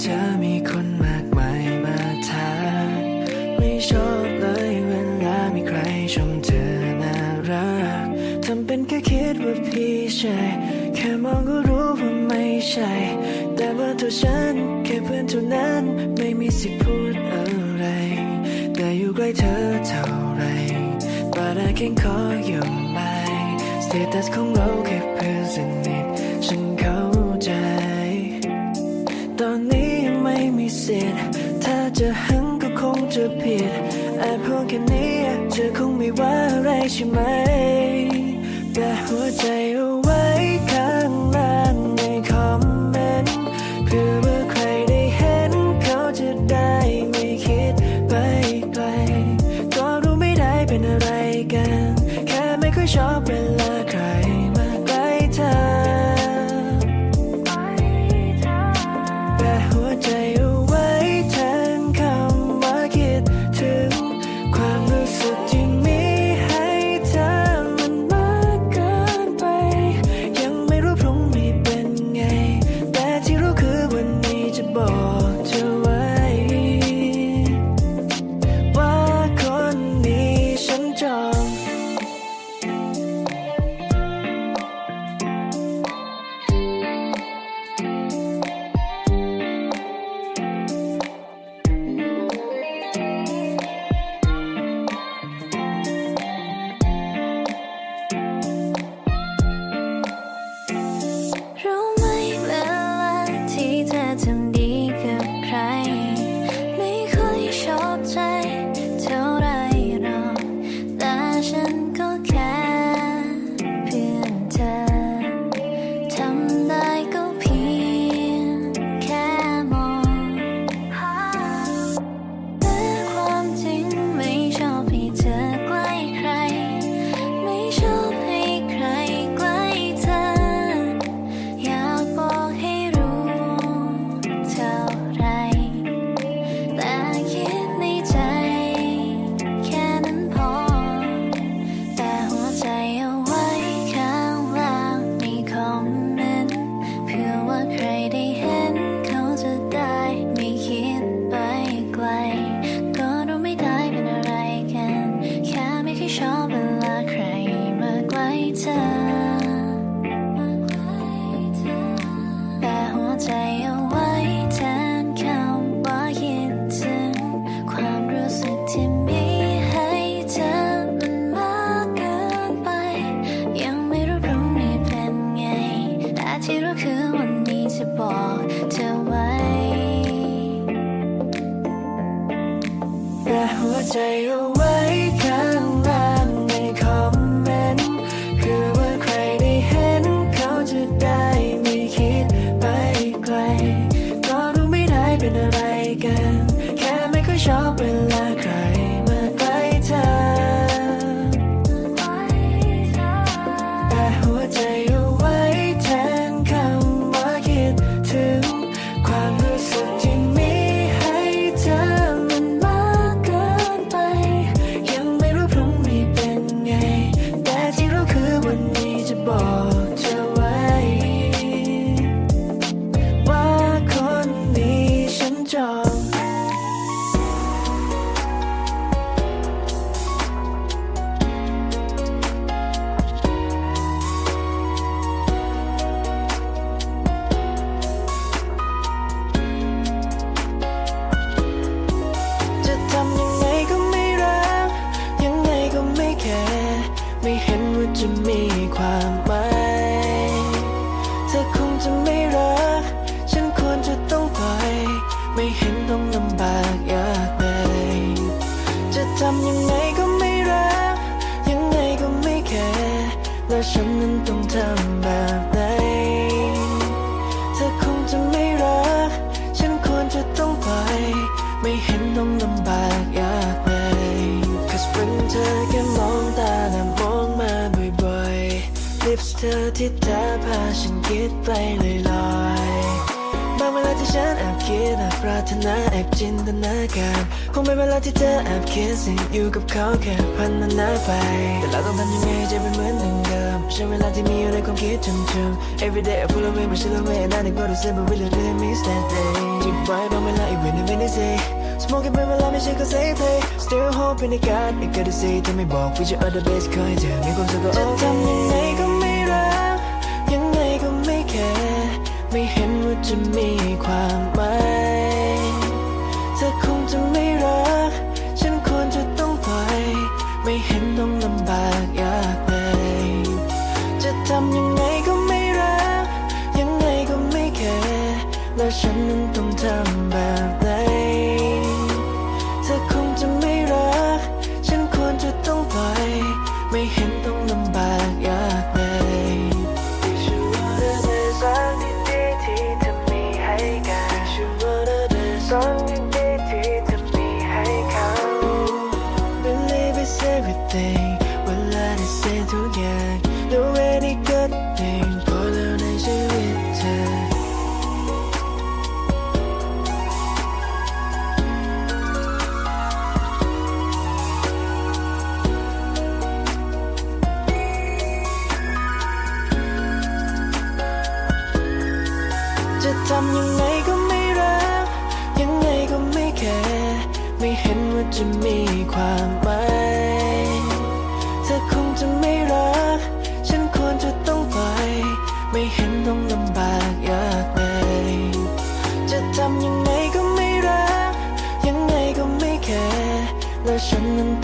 เธอมีคนมากมายมาทัไม่ชอบเลยเวลามีใครชมเธอน่ารักทำเป็นแค่คิดว่าพี่ใช่แค่มองก็รู้ว่าไม่ใช่ แต่ว่าตัวฉันแค่เพื่อนเท่านั้นไม่มีสิพูดอะไร แต่อยู่ใกล้เธอเท่าไร But I can call you mine Status ของเราแค่เพื่อนสนิทิถ้าจะหึงก็คงจะผิดแอบพูดแค่นี้เธอคงไม่ว่าอะไรใช่ไหมแต่หัวใจ Stay. you ทำแบบไหนเธอคงจะไม่รัก ฉันควรจะต้องไป ไม่เห็นต้องลำบากยากเลย Cause เป็นเธอแค่มองตาและมองมาบ่อยๆ Lips เธอที่เธอพาฉันคิดไปลอยๆบางเวลาที่ฉันแอบคิดแอบปรารถนาแอบจินตนาการคงเป็นเวลาที่เธอแอบคิดสิอยู่กับเขาแค่พันนาไป แต่เราต้องทำยังไงจะเป็นเหมือนหนึ่ง ช่วงเวลาที่มีอยู่ในความคิดจำจำ Every day I pull away ไม่ใช่ละเวนั่นก็รู้สึกว่า really really miss that day จิบไว้บางเวลาอีกเวนในเวนในใจ Smoking เป็นเวลาไม่ใช่ก็เซฟเ play Still hoping to God ไม่เคยได้ say ถ้าไม่บอกว่ just are the best ขอให้เจอมีความสุขก็ okay จะทำยังไงก็ไม่รักยังไงก็ไม่แคร์ไม่เห็นว่าจะมีความ it's everything เวลาได้เสียทุกอย่าง Do any good thing พอแล้วในชีวิตเธอจะทำยังไงก็ไม่รัก ยังไงก็ไม่แคร์ไม่เห็นว่าจะมีความหมาย ธอคงจะไม่รัก ฉันควรจะต้องไป ไม่เห็นต้องลำบากยากไงจะทำยังไงก็ไม่รัก ยังไงก็ไม่แคร์แล้วฉันนั้น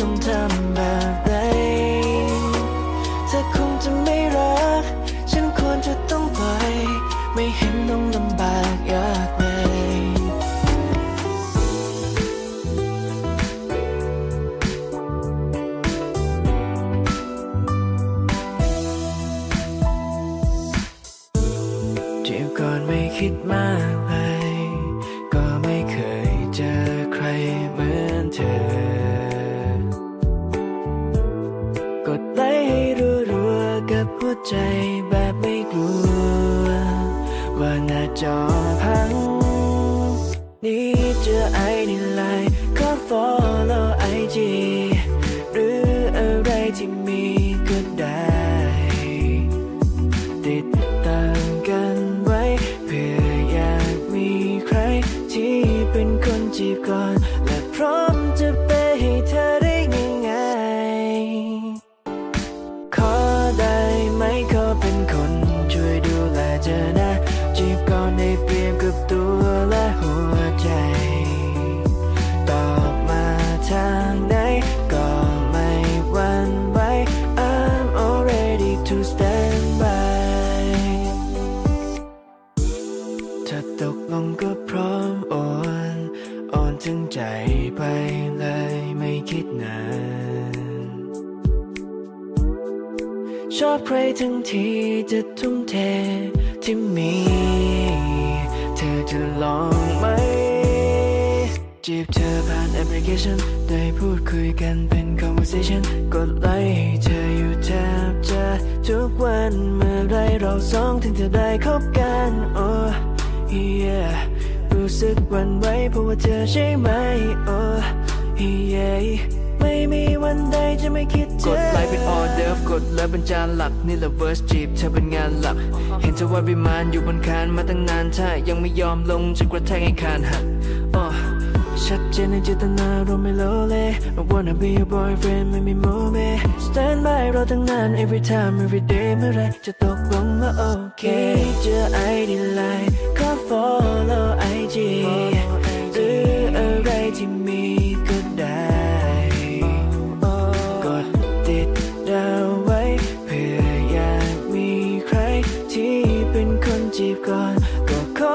คิดมากเลยก็ไม่เคยเจอใครเหมือนเธอ กดไลค์ให้รัวๆกับหัวใจแบบไม่กลัว ว่าหน้าจอพัง นี่เจอไอดีไลน์ ทั้งทีจะทุ่มเทที่มี เธอจะลองไหม จีบเธอผ่านแอปพลิเคชัน ได้พูดคุยกันเป็น conversation กดไลค์ให้เธออยู่แทบจะทุกวันเมื่อไรเราสองถึงจะได้คบกัน โอ้ yeah รู้สึกหวันไหวเพราะว่าเธอใช่ไหม โอ้ yeah ไม่มีวันใดจะไม่คิดเธกอดไลค์เป็นออเดิร์ฟกดเลิฟเป็นจานหลัก นี่แหละเวิร์สจีบเธอเป็นงานหลัก เห็นเธอว่าวิมานอยู่บนคานมาตั้งนานถ้ายังไม่ยอมลงจะกระแทกให้คานหักอ้อชัดเจนในเจตนาเราไม่โลเล I wanna be your boyfriend ไม่มีโมเม Stand by เราตั้งนาน every time every day เมื่อไรจะตกลงว่าโอเค เจอ ID line ขอ follow IG คนจีบก่อนก็ข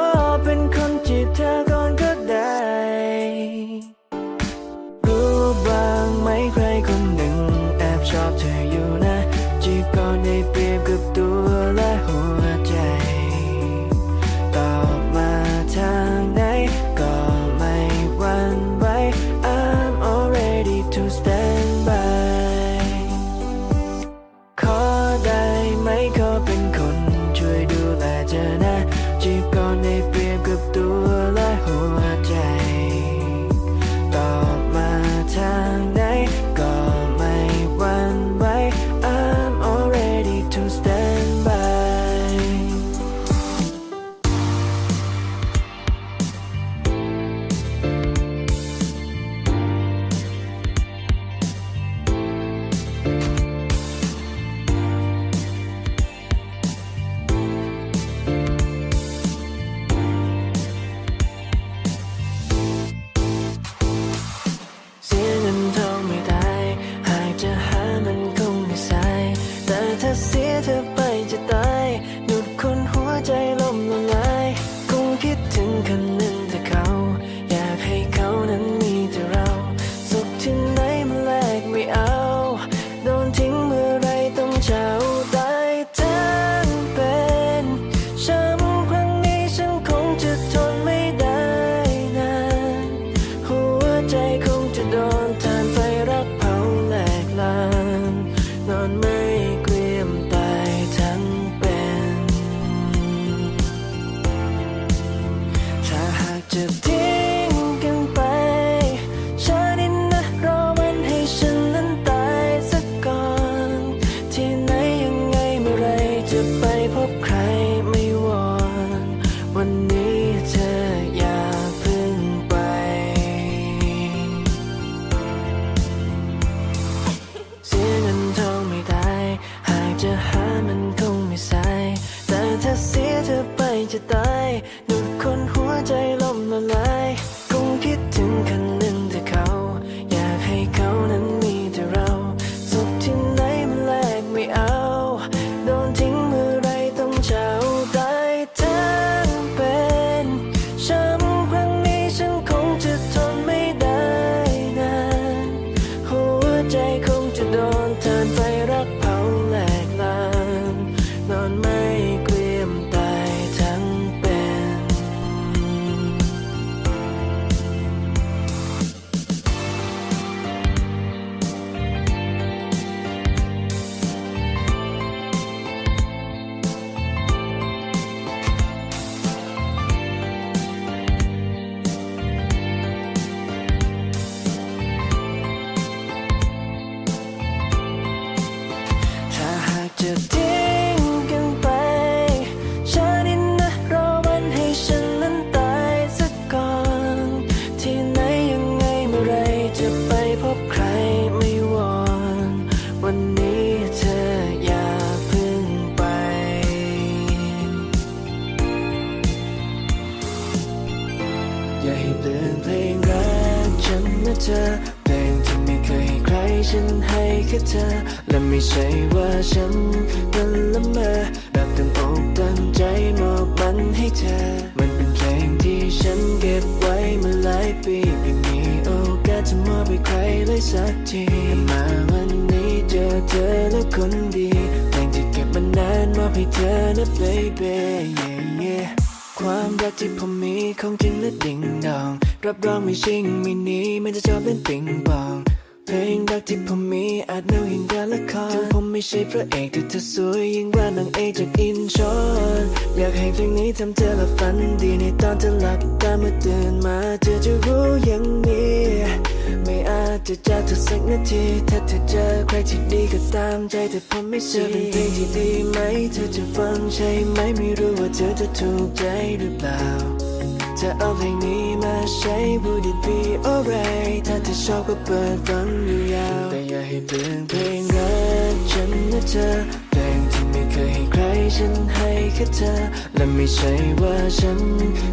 ฉันให้แค่เธอ และไม่ใช่ว่าฉันนั้นละเมอแบบตั้งอกตั้งใจมอบมันให้เธอ มันเป็นเพลงที่ฉันเก็บไว้มาหลายปีไม่มีโอกาสจะมอบให้ใครเลยสักทีมาวันนี้เจอเธอแล้วคนดีเพลงที่เก็บมานานมอบให้เธอนะ baby yeah yeah ความรักที่ผมมีของจริงและดิ่งดอง รับรองไม่ชิงไม่หนีมันจะชอบเล่นปิงปอง เพลงรักที่ผมมีอาจเน่ายิ่งกว่าละครถึงผมไม่ใช่พระเอกแต่เธอสวยยิ่งกว่านางเอกจากอินชอนอยากให้เพลงนี้ทำเธอลับฝันดีในตอนเธอหลับตาเมื่อตื่นมาเธอจะรู้อย่างนี้ไม่อาจจะจากเธอสักนาทีถ้าเธอเจอใครที่ดีก็ตามใจแต่ผมไม่เชื่อเป็นเพลงที่ดีไหม เธอจะฟังใช่ไหมไม่รู้ว่าเธอจะถูกใจหรือเปล่า จะเอาเพลงนี้มาใช้ Would it be alright ถ้าเธอชอบก็เปิดฟังยาวๆแต่อย่าให้เปลี่ยนเพลงรักฉันนะเธอเพลงที่ไม่เคยให้ใครฉันให้แค่เธอ และไม่ใช่ว่าฉัน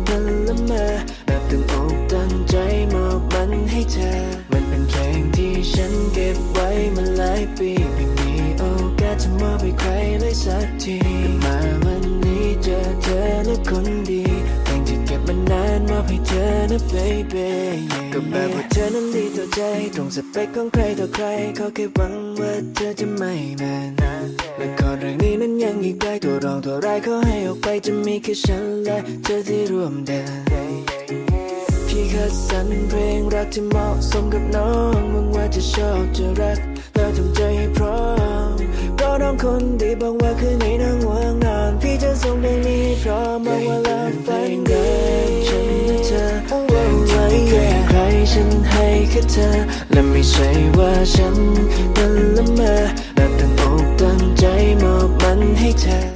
นั้นละเมอแบบตั้งอกตั้งใจมอบมันให้เธอ มันเป็นเพลงที่ฉันเก็บไว้มาหลายปีไม่มีโอกาสจะมอบให้ใครเลยสักทีแต่มาวันนี้เจอเธอและคน อบให้เธอนะ baby yeah, ก็แบบว่าเธอนั้นดีต่อใจ ตรงสเปคของใครต่อใครเขาแค่หวังว่าเธอจะไม่นานและก่อนเรื่องนี้นั้นยังอีกไกลตัวรองตัวร้ายเขาให้ออกไปจะมีแค่ฉันและเธอที่ร่วมเดินพี่คัดสรรเพลงรักที่เหมาะสมกับน้องหวังว่าจะชอบจะรักแล้วทำใจให้พร้อมเพราะน้องคนดีบอกว่าคืนนี้น้องว่างนอนพี่จะส่งเพลงนี้พร้อมมาว่าแล้วฝันดีฉัน ไม่เคยให้ใครฉันให้แค่เธอ และไม่ใช่ว่าฉันนั้นละเมอแบบตั้งอกตั้งใจมอบมันให้เธอ